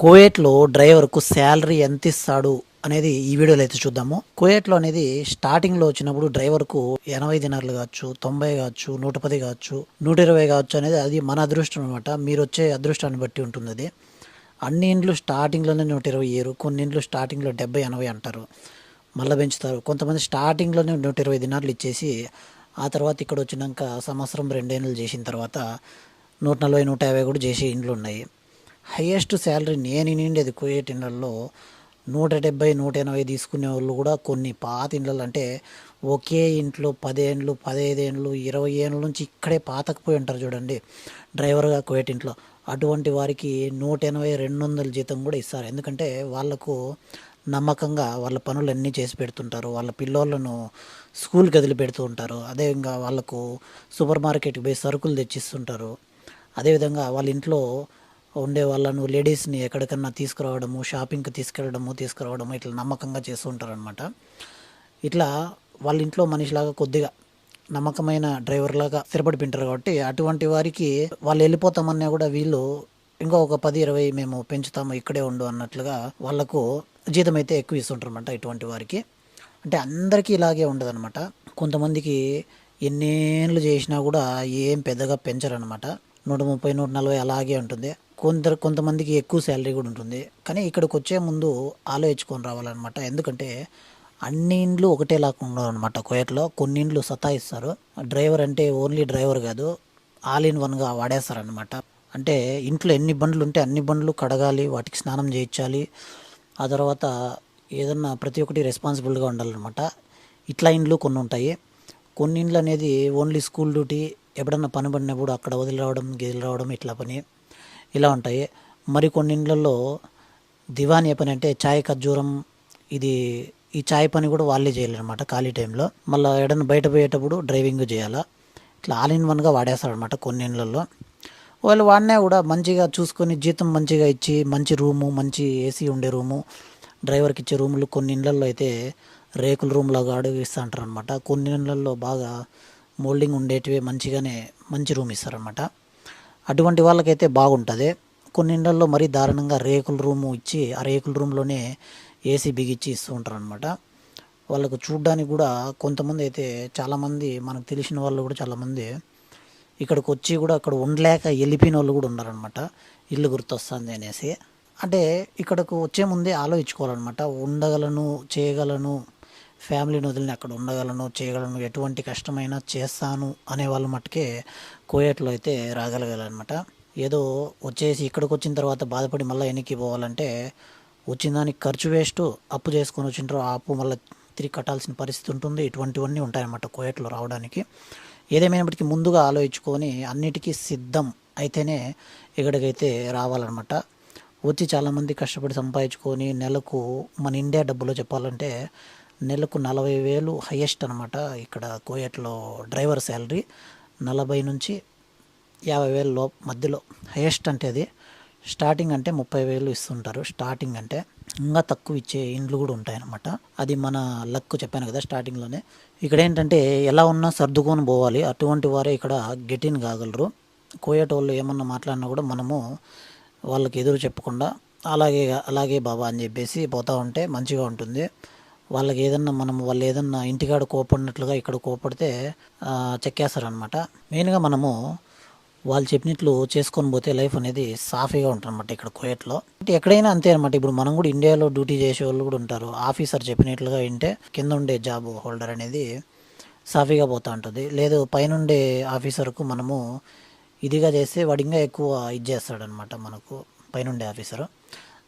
కువైట్లో డ్రైవర్కు శాలరీ ఎంత ఇస్తాడు అనేది ఈ వీడియోలో అయితే చూద్దాము. కువైట్లో అనేది స్టార్టింగ్లో వచ్చినప్పుడు డ్రైవర్కు ఎనభై దినార్లు కావచ్చు తొంభై కావచ్చు నూట పది కావచ్చు నూట ఇరవై కావచ్చు అనేది అది మన అదృష్టం అనమాట మీరు వచ్చే అదృష్టాన్ని బట్టి ఉంటుంది అది అన్ని ఇండ్లు స్టార్టింగ్లోనే నూట ఇరవై ఇయ్యరు కొన్ని ఇండ్లు స్టార్టింగ్లో డెబ్బై ఎనభై అంటారు. మళ్ళీ పెంచుతారు. కొంతమంది స్టార్టింగ్లోనే నూట ఇరవై దినార్లు ఇచ్చేసి ఆ తర్వాత ఇక్కడ వచ్చినాక సంవత్సరం రెండేళ్ళు చేసిన తర్వాత నూట నలభై నూట యాభై కూడా చేసే ఇండ్లు ఉన్నాయి. హయ్యెస్ట్ శాలరీ నేను నిండేది కుయేట్ ఇండ్లలో నూట డెబ్బై నూట ఎనభై తీసుకునే వాళ్ళు కూడా కొన్ని పాత ఇండ్లలో అంటే ఒకే ఇంట్లో పదేండ్లు పదహైదేండ్లు ఇరవై ఏళ్ళ నుంచి ఇక్కడే పాతకపోయి ఉంటారు చూడండి డ్రైవర్గా కుయేట్ ఇంట్లో. అటువంటి వారికి నూట ఎనభై రెండు వందల జీతం కూడా ఇస్తారు. ఎందుకంటే వాళ్ళకు నమ్మకంగా వాళ్ళ పనులు అన్నీ చేసి పెడుతుంటారు. వాళ్ళ పిల్లోళ్ళను స్కూల్కి వదిలి పెడుతూ ఉంటారు. అదేవిధంగా వాళ్ళకు సూపర్ మార్కెట్కి పోయి సరుకులు తెచ్చిస్తుంటారు. అదేవిధంగా వాళ్ళ ఇంట్లో ఉండే వాళ్ళను లేడీస్ని ఎక్కడికన్నా తీసుకురావడము షాపింగ్కి తీసుకెళ్ళడము తీసుకురావడము ఇట్లా నమ్మకంగా చేస్తూ ఉంటారనమాట ఇట్లా వాళ్ళ ఇంట్లో మనిషిలాగా కొద్దిగా నమ్మకమైన డ్రైవర్ లాగా స్థిరపడిపోయింటారు కాబట్టి అటువంటి వారికి వాళ్ళు వెళ్ళిపోతామన్నా కూడా వీళ్ళు ఇంకా ఒక పది ఇరవై మేము పెంచుతాము ఇక్కడే ఉండు అన్నట్లుగా వాళ్ళకు జీతం అయితే ఎక్కువ ఇస్తుంటారు అనమాట ఇటువంటి వారికి. అంటే అందరికీ ఇలాగే ఉండదన్నమాట. కొంతమందికి ఎన్నేళ్ళు చేసినా కూడా ఏం పెద్దగా పెంచరనమాట నూట ముప్పై నూట నలభై అలాగే ఉంటుంది. కొందరు కొంతమందికి ఎక్కువ శాలరీ కూడా ఉంటుంది. కానీ ఇక్కడికి వచ్చే ముందు ఆలోచించుకొని రావాలన్నమాట. ఎందుకంటే అన్ని ఇండ్లు ఒకటేలాగా ఉండవు అనమాట కోయట్లో. కొన్ని ఇండ్లు సతాయిస్తారు. డ్రైవర్ అంటే ఓన్లీ డ్రైవర్ కాదు ఆల్ ఇన్ వన్గా వాడేస్తారనమాట అంటే ఇంట్లో ఎన్ని బండ్లు ఉంటే అన్ని బండ్లు కడగాలి వాటికి స్నానం చేయించాలి. ఆ తర్వాత ఏదన్నా ప్రతి ఒక్కటి రెస్పాన్సిబుల్గా ఉండాలన్నమాట. ఇట్లా ఇండ్లు కొన్ని ఉంటాయి. కొన్ని ఇండ్లు అనేది ఓన్లీ స్కూల్ డ్యూటీ ఎప్పుడన్నా పని పడినప్పుడు అక్కడ వదిలి రావడం గిదిలి రావడం ఇట్లా పని ఇలా ఉంటాయి. మరి కొన్ని ఇండ్లలో దివానీ పని అంటే చాయ్ ఖర్జూరం ఇది ఈ చాయ్ పని కూడా వాళ్ళే చేయాలన్నమాట ఖాళీ టైంలో. మళ్ళీ ఎడన బయట పోయేటప్పుడు డ్రైవింగ్ చేయాలా. ఇట్లా ఆల్ ఇన్ వన్గా వాడేస్తాడనమాట కొన్ని ఇండ్లలో వాళ్ళు వాడినా కూడా మంచిగా చూసుకొని జీతం మంచిగా ఇచ్చి మంచి రూము మంచి ఏసీ ఉండే రూము డ్రైవర్కి ఇచ్చే రూములు కొన్ని ఇళ్ళల్లో అయితే రేకుల రూమ్లో అడుగు ఇస్తూ అంటారు అనమాట కొన్ని ఇళ్ళల్లో బాగా మోల్డింగ్ ఉండేటివి మంచిగానే మంచి రూమ్ ఇస్తారనమాట అటువంటి వాళ్ళకైతే బాగుంటుంది. కొన్ని ఇళ్ళల్లో మరీ దారుణంగా రేకుల రూము ఇచ్చి ఆ రేకుల రూమ్లోనే ఏసీ బిగిచ్చి ఇస్తూ ఉంటారనమాట వాళ్ళకు చూడ్డానికి కూడా కొంతమంది అయితే చాలామంది మనకు తెలిసిన వాళ్ళు కూడా చాలామంది ఇక్కడికి వచ్చి కూడా అక్కడ ఉండలేక వెళ్ళిపోయిన వాళ్ళు కూడా ఉన్నారనమాట ఇల్లు గుర్తొస్తుంది అనేసి. అంటే ఇక్కడకు వచ్చే ముందే ఆలోచించుకోవాలన్నమాట. ఉండగలను చేయగలను ఫ్యామిలీని వదిలిని అక్కడ ఉండగలను చేయగలను ఎటువంటి కష్టమైనా చేస్తాను అనే వాళ్ళ మట్టుకే కోయట్లో అయితే రాగలగాలన్నమాట. ఏదో వచ్చేసి ఇక్కడికి వచ్చిన తర్వాత బాధపడి మళ్ళీ వెనక్కి పోవాలంటే వచ్చిన దానికి ఖర్చు వేస్ట్ అప్పు చేసుకొని వచ్చింటారు ఆ అప్పు మళ్ళీ తిరిగి కట్టాల్సిన పరిస్థితి ఉంటుంది. ఇటువంటివన్నీ ఉంటాయన్నమాట కోయట్లో రావడానికి. ఏదేమైనప్పటికీ ముందుగా ఆలోచించుకొని అన్నిటికీ సిద్ధం అయితేనే ఇక్కడికైతే రావాలన్నమాట. వచ్చి చాలామంది కష్టపడి సంపాదించుకొని నెలకు మన ఇండియా డబ్బులో చెప్పాలంటే నెలకు నలభై వేలు హయ్యెస్ట్ అనమాట ఇక్కడ కోయట్లో డ్రైవర్ శాలరీ నలభై నుంచి యాభై వేల లో మధ్యలో. హయ్యెస్ట్ అంటే అది. స్టార్టింగ్ అంటే ముప్పై వేలు ఇస్తుంటారు. స్టార్టింగ్ అంటే ఇంకా తక్కువ ఇచ్చే ఇండ్లు కూడా ఉంటాయన్నమాట. అది మన లక్ చెప్పాను కదా స్టార్టింగ్లోనే. ఇక్కడ ఏంటంటే ఎలా ఉన్నా సర్దుకొని పోవాలి. అటువంటి వారే ఇక్కడ గెట్ ఇన్ కాగలరు. కోయట వాళ్ళు ఏమన్నా మాట్లాడినా కూడా మనము వాళ్ళకి ఎదురు చెప్పకుండా అలాగే అలాగే బాబా అని చెప్పేసి పోతూ ఉంటే మంచిగా ఉంటుంది. వాళ్ళకి ఏదన్నా మనం వాళ్ళు ఏదన్నా ఇంటికాడ కోపడినట్లుగా ఇక్కడ కోపడితే చెక్కేస్తారనమాట మెయిన్గా మనము వాళ్ళు చెప్పినట్లు చేసుకొని పోతే లైఫ్ అనేది సాఫీగా ఉంటుందన్నమాట ఇక్కడ కోయట్లో. ఎక్కడైనా అంతే అనమాట ఇప్పుడు మనం కూడా ఇండియాలో డ్యూటీ చేసే వాళ్ళు కూడా ఉంటారు. ఆఫీసర్ చెప్పినట్లుగా వింటే కింద ఉండే జాబ్ హోల్డర్ అనేది సాఫీగా పోతూ ఉంటుంది. లేదు పైనుండే ఆఫీసర్కు మనము ఇదిగా చేస్తే వాడు ఇంకా ఎక్కువ ఇది చేస్తాడనమాట మనకు పైనుండే ఆఫీసరు.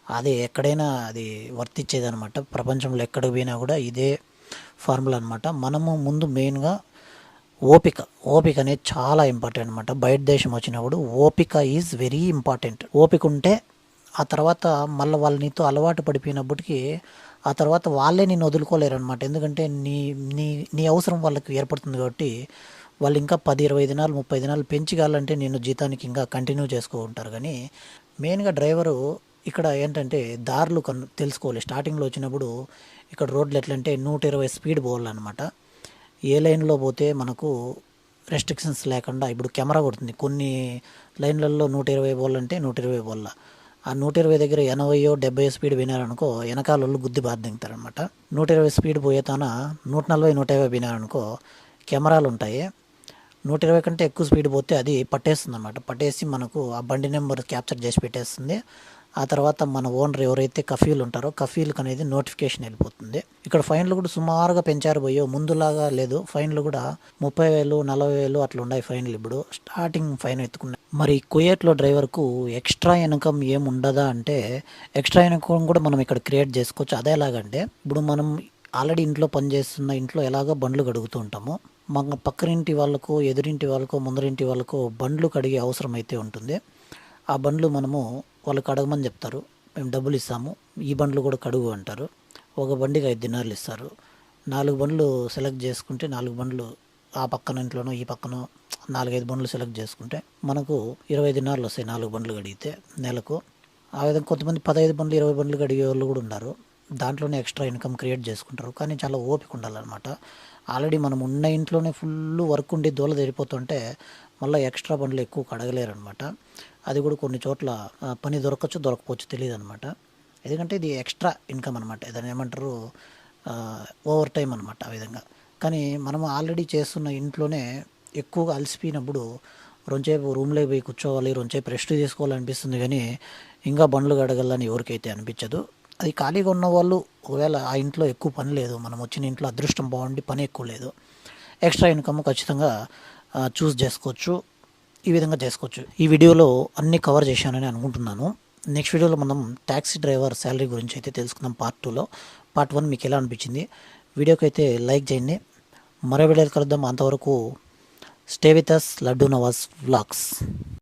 అది ఎక్కడైనా అది వర్తించేదనమాట ప్రపంచంలో ఎక్కడికి పోయినా కూడా ఇదే ఫార్ములా అనమాట మనము ముందు మెయిన్గా ఓపిక. ఓపిక అనేది చాలా ఇంపార్టెంట్ అనమాట బయట దేశం వచ్చినప్పుడు ఓపిక ఈజ్ వెరీ ఇంపార్టెంట్. ఓపిక ఉంటే ఆ తర్వాత మళ్ళీ వాళ్ళు నీతో అలవాటు పడిపోయినప్పటికీ ఆ తర్వాత వాళ్ళే నేను వదులుకోలేరు అనమాట ఎందుకంటే నీ నీ నీ అవసరం వాళ్ళకి ఏర్పడుతుంది కాబట్టి వాళ్ళు ఇంకా పది ఇరవై దినాలు ముప్పై దినాలు పెంచగాలంటే నేను జీతానికి ఇంకా కంటిన్యూ చేసుకుంటారు కానీ మెయిన్గా డ్రైవరు ఇక్కడ ఏంటంటే దారులు కన్ తెలుసుకోవాలి. స్టార్టింగ్లో వచ్చినప్పుడు ఇక్కడ రోడ్లు ఎట్లంటే నూట ఇరవై స్పీడ్ పోవాలన్నమాట ఏ లైన్లో పోతే మనకు రెస్ట్రిక్షన్స్ లేకుండా ఇప్పుడు కెమెరా కొడుతుంది. కొన్ని లైన్లలో నూట ఇరవై పోవాలంటే అంటే నూట ఇరవై బోల్ల ఆ నూట ఇరవై దగ్గర ఎనభైయో డెబ్బై స్పీడ్ వినారనుకో వెనకాల వాళ్ళు గుద్ది బాధ దింగుతారనమాట నూట ఇరవై స్పీడ్ పోయేతాన నూట నలభై నూట యాభై వినారనుకో కెమెరాలు ఉంటాయి. నూట ఇరవై కంటే ఎక్కువ స్పీడ్ పోతే అది పట్టేస్తుంది అనమాట పట్టేసి మనకు ఆ బండి నెంబర్ క్యాప్చర్ చేసి పెట్టేస్తుంది. ఆ తర్వాత మన ఓనర్ ఎవరైతే కఫీలు ఉంటారో కఫీలకు అనేది నోటిఫికేషన్ వెళ్ళిపోతుంది. ఇక్కడ ఫైన్లు కూడా సుమారుగా పెంచారు పోయో ముందులాగా లేదు. ఫైన్లు కూడా ముప్పై వేలు నలభై వేలు అట్లా ఉన్నాయి ఫైన్లు ఇప్పుడు. స్టార్టింగ్ ఫైన్ ఎత్తుకున్నాయి మరి కుయేట్లో డ్రైవర్కు ఎక్స్ట్రా ఇన్కమ్ ఏం ఉండదా అంటే ఎక్స్ట్రా ఇన్కమ్ కూడా మనం ఇక్కడ క్రియేట్ చేసుకోవచ్చు. అదే ఎలాగంటే ఇప్పుడు మనం ఆల్రెడీ ఇంట్లో పనిచేస్తున్న ఇంట్లో ఎలాగో బండ్లు కడుగుతూ ఉంటాము. మన పక్కరింటి వాళ్ళకు ఎదురింటి వాళ్ళకు ముందరింటి వాళ్ళకు బండ్లు కడిగే అవసరం అయితే ఉంటుంది. ఆ బండ్లు మనము వాళ్ళకి అడగమని చెప్తారు. మేము డబ్బులు ఇస్తాము. ఈ బండ్లు కూడా కడుగు అంటారు. ఒక బండికి ఐదు దినార్లు ఇస్తారు. నాలుగు బండ్లు సెలెక్ట్ చేసుకుంటే నాలుగు బండ్లు ఆ పక్కన ఇంట్లోనో ఈ పక్కనో నాలుగైదు బండ్లు సెలెక్ట్ చేసుకుంటే మనకు ఇరవై దినార్లు వస్తాయి నాలుగు బండ్లు కడిగితే నెలకు. ఆ విధంగా కొంతమంది పదహైదు బండ్లు ఇరవై బండ్లు కడిగే వాళ్ళు కూడా ఉన్నారు. దాంట్లోనే ఎక్స్ట్రా ఇన్కమ్ క్రియేట్ చేసుకుంటారు. కానీ చాలా ఓపిక ఉండాలన్నమాట. ఆల్రెడీ మనం ఉన్న ఇంట్లోనే ఫుల్ వర్క్ ఉండి దోల తెరిపోతుంటే మళ్ళీ ఎక్స్ట్రా బండ్లు ఎక్కువ కడగలేరు అనమాట అది కూడా కొన్ని చోట్ల పని దొరకచ్చు దొరకపోవచ్చు తెలియదు అనమాట ఎందుకంటే ఇది ఎక్స్ట్రా ఇన్కమ్ అనమాట ఏదైనా ఏమంటారు ఓవర్ టైం అనమాట ఆ విధంగా. కానీ మనం ఆల్రెడీ చేస్తున్న ఇంట్లోనే ఎక్కువగా అలసిపోయినప్పుడు రొంచేపు రూమ్లో పోయి కూర్చోవాలి రొంచేపు రెస్ట్ తీసుకోవాలనిపిస్తుంది కానీ ఇంకా బండ్లు గడగలని ఎవరికైతే అనిపించదు. అది ఖాళీగా ఉన్న వాళ్ళు ఒకవేళ ఆ ఇంట్లో ఎక్కువ పని లేదు మనం వచ్చిన ఇంట్లో అదృష్టం బాగుండి పని ఎక్కువ లేదు. ఎక్స్ట్రా ఇన్కమ్ ఖచ్చితంగా చూస్ చేసుకోవచ్చు ఈ విధంగా చేసుకోవచ్చు. ఈ వీడియోలో అన్ని కవర్ చేశానని అనుకుంటున్నాను. నెక్స్ట్ వీడియోలో మనం ట్యాక్సీ డ్రైవర్ శాలరీ గురించి అయితే తెలుసుకుందాం పార్ట్ టూలో పార్ట్ వన్ మీకు ఎలా అనిపించింది? వీడియోకి అయితే లైక్ చేయండి. మరో వీడియోలు కలుద్దాం. అంతవరకు stay with us Laddu Nawaz vlogs